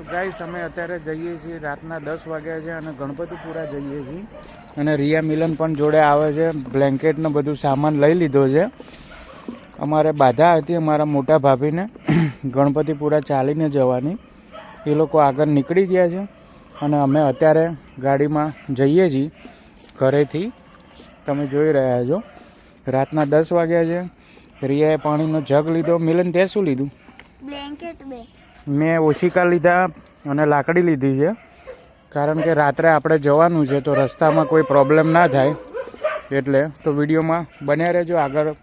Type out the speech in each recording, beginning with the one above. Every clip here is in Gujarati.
તો ગાઈસ, અમે અત્યારે જઈએ છીએ રાતના દસ વાગ્યા છે અને ગણપતિપુરા જઈએ છીએ. અને રિયા મિલન પણ જોડે આવે છે બ્લેન્કેટનો બધું સામાન લઈ લીધો છે. અમારે બાધા હતી અમારા મોટા ભાભીને. ગણપતિપુરા ચાલીને જવાની. એ લોકો આગળ નીકળી ગયા છે અને અમે અત્યારે ગાડીમાં જઈએ છીએ ઘરેથી. તમે જોઈ રહ્યા છો. રાતના દસ વાગ્યા છે. રિયાએ પાણીનો જગ લીધો. મિલન તે શું લીધું? બ્લેન્કેટ બે. મેં ઓશિકા લીધા અને લાકડી લીધી છે. કારણ કે રાત્રે આપણે જવાનું છે તો રસ્તામાં કોઈ પ્રોબ્લેમ ના થાય. એટલે તો વિડીયોમાં બન્યા રહેજો. આગળ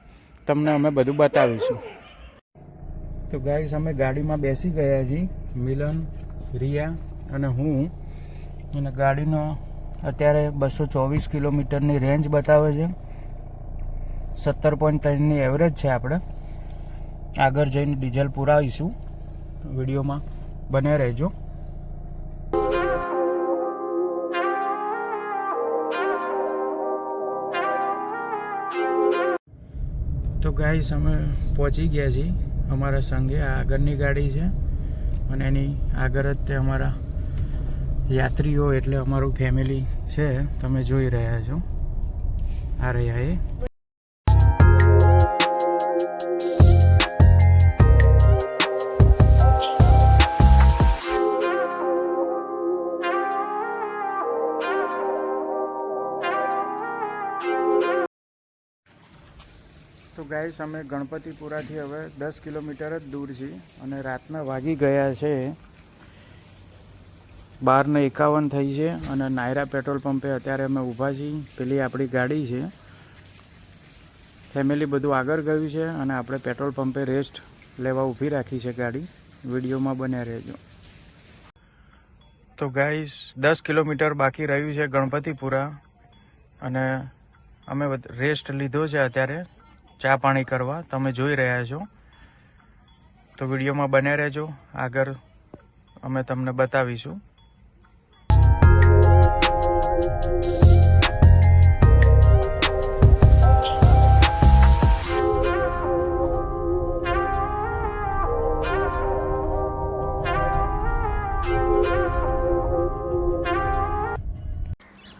તમને અમે બધું બતાવીશું. તો ગાઈસ અમે ગાડીમાં બેસી ગયા છીએ. મિલન, રિયા અને હું. અને ગાડીનો અત્યારે બસો ચોવીસ કિલોમીટરની રેન્જ બતાવે છે. સત્તર પોઈન્ટ ત્રણની એવરેજ છે આપણે. આગળ જઈને ડીઝલ પુરાવીશું. વિડીયોમાં બને રહેજો. તો ગાઈસ અમે પહોંચી ગયા છીએ અમારા સંઘે આ આગળની ગાડી છે અને એની આગળ જ તે અમારા યાત્રીઓ એટલે અમારું ફેમિલી છે. તમે જોઈ રહ્યા છો. આ રહ્યા એ. તો ગાઈસ અમે ગણપતિપુરાથી હવે દસ કિલોમીટર જ દૂર છીએ અને રાતના વાગી ગયા છે. બારને એકાવન થઈ છે અને નાયરા પેટ્રોલ પંપે અત્યારે અમે ઊભા છીએ. પેલી આપણી ગાડી છે. ફેમિલી બધું આગળ ગયું છે અને આપણે પેટ્રોલ પંપે રેસ્ટ લેવા ઊભી રાખી છે ગાડી. વિડીયોમાં બન્યા રહેજો. તો ગાઈસ દસ કિલોમીટર બાકી રહ્યું છે ગણપતિપુરા અને અમે રેસ્ટ લીધો છે અત્યારે. ચા પાણી કરવા. તમે જોઈ રહ્યા છો. તો વિડીયોમાં બને રહેજો. આગળ અમે તમને બતાવીશું.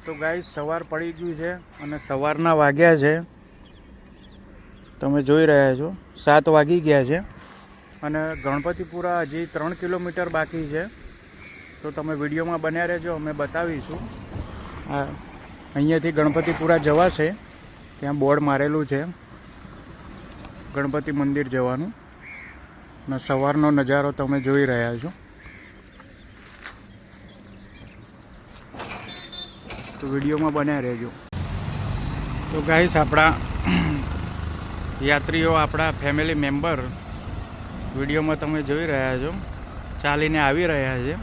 તો ગાય સવાર પડી ગયું છે અને સવારના વાગ્યા છે. તમે જોઈ રહ્યા છો. સાત વાગી ગયા છે અને ગણપતિપુરા હજી ત્રણ કિલોમીટર બાકી છે. તો તમે વિડીયોમાં બન્યા રહેજો, અમે બતાવીશું. આ અહીંયાથી ગણપતિપુરા જવાશે. ત્યાં બોર્ડ મારેલું છે. ગણપતિ મંદિર જવાનું. અને સવારનો નજારો તમે જોઈ રહ્યા છો. તો વિડીયોમાં બન્યા રહેજો. તો ગાઈસ, આપણા યાત્રીઓ આપણા ફેમિલી મેમ્બર વિડીયોમાં તમે જોઈ રહ્યા છો. ચાલીને આવી રહ્યા છે.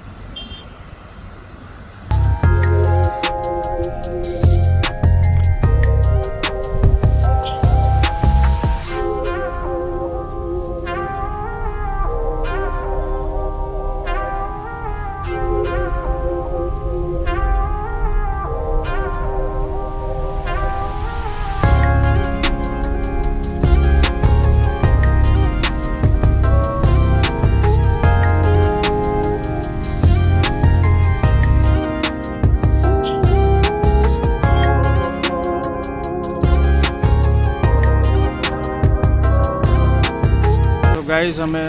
તો ગાઈસ, અમે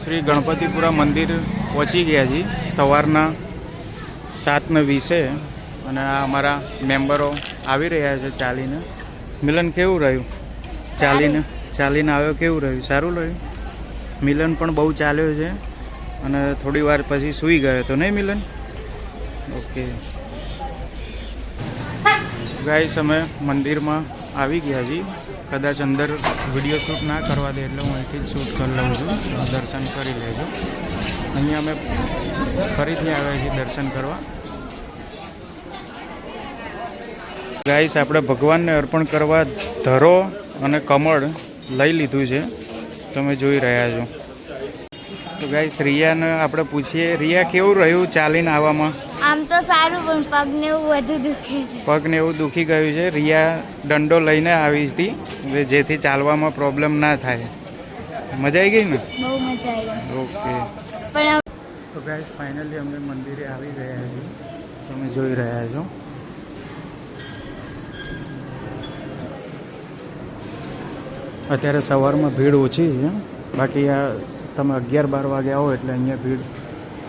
શ્રી ગણપતિપુરા મંદિર પહોંચી ગયા છીએ. સવારના સાતને વીસે અને આ અમારા મેમ્બરો આવી રહ્યા છે ચાલીને. મિલન કેવું રહ્યું? ચાલીને ચાલીને આવ્યો કેવું રહ્યું? સારું રહ્યું? મિલન પણ બહુ ચાલ્યો છે અને થોડી વાર પછી સૂઈ ગયો તો નહીં મિલન? ઓકે. ગાઈસ, અમે મંદિરમાં આવી ગયા છીએ કદાચ અંદર વીડિયો શૂટ ના કરવા દે એટલે હું અહીંથી જ શૂટ કરી લઉં છું. દર્શન કરી લેજો. અહીંયા અમે ફરીથી આવ્યા છીએ દર્શન કરવા. ગાઈસ આપણે ભગવાનને અર્પણ કરવા ધરો અને કમળ લઈ લીધું છે. તમે જોઈ રહ્યા છો. તો ગાઈસ રિયાને આપણે પૂછીએ, રિયા કેવું રહ્યું ચાલીને આવવામાં? તો સારું પણ પગને એવું વધુ દુખે છે. પગને એવું દુખી ગયું છે. રિયા દંડો લઈને આવી હતી જેથી ચાલવામાં પ્રોબ્લેમ ના થાય. મજા આવી ગઈ ને? બહુ મજા આવી ઓકે. પણ તો ગાઈસ ફાઇનલી અમે મંદિરે આવી ગયા છીએ. તમે જોઈ રહ્યા છો. અત્યારે સવારમાં ભીડ ઓછી છે. બાકી આ તમે અગિયાર બાર વાગે આવો એટલે અહીંયા ભીડ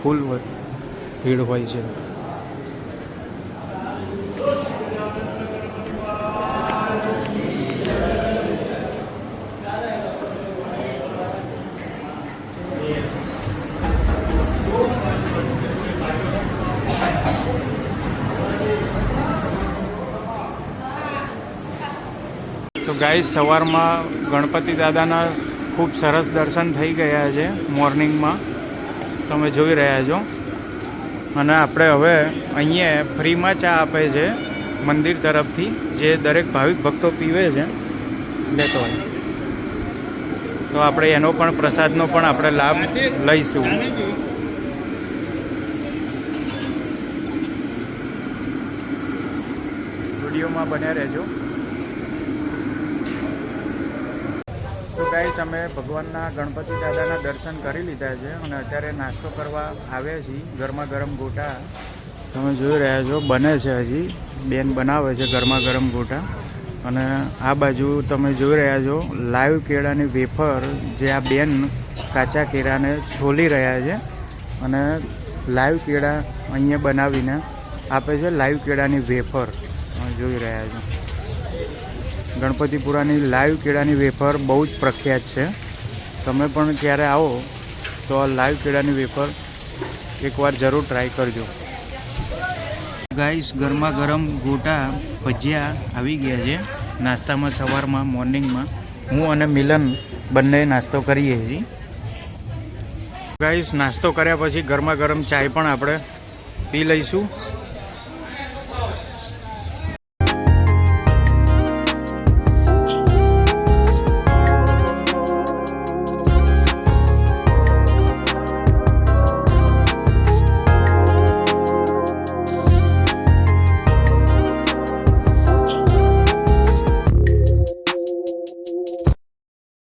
ફૂલ ભીડ હોય છે. તો ગાય સવારમાં ગણપતિ દાદાના ખૂબ સરસ દર્શન થઈ ગયા છે મોર્નિંગમાં. તમે જોઈ રહ્યા છો. અને આપણે હવે અહીંયા ફ્રીમાં ચા આપે છે મંદિર તરફથી, જે દરેક ભાવિક ભક્તો પીવે છે. લેતો હોય. તો આપણે એનો પણ પ્રસાદનો પણ આપણે લાભ લઈશું. વિડીયોમાં બન્યા રહેજો. ગાઈસ, અમે ભગવાનના ગણપતિ દાદાના દર્શન કરી લીધા છે અને અત્યારે નાસ્તો કરવા આવ્યા છીએ ગરમા ગરમ ગોટા. તમે જોઈ રહ્યા છો, બને છે હજી. બેન બનાવે છે ગરમા ગરમ ગોટા. અને આ બાજુ તમે જોઈ રહ્યા છો, લાઈવ કેળાની વેફર જે આ બેન કાચા કેળાને છોલી રહ્યા છે. અને લાઈવ કેળા અહીંયા બનાવીને આપે છે લાઈવ કેળાની વેફર. જોઈ રહ્યા છો. ગણપતિપુરાની લાઈવ કેળાની વેફર બહુ જ પ્રખ્યાત છે. તમે પણ ક્યારે આવો તો આ લાઈવ કેળાની વેફર એકવાર જરૂર ટ્રાય કરજો. ગાઈસ ગરમા ગરમ ગોટા ભજીયા આવી ગયા છે. નાસ્તામાં સવારમાં, મોર્નિંગમાં. હું અને મિલન બંને નાસ્તો કરીએ છીએ. ગાઈસ નાસ્તો કર્યા પછી ગરમા ગરમ ચાય પણ આપણે પી લઈશું.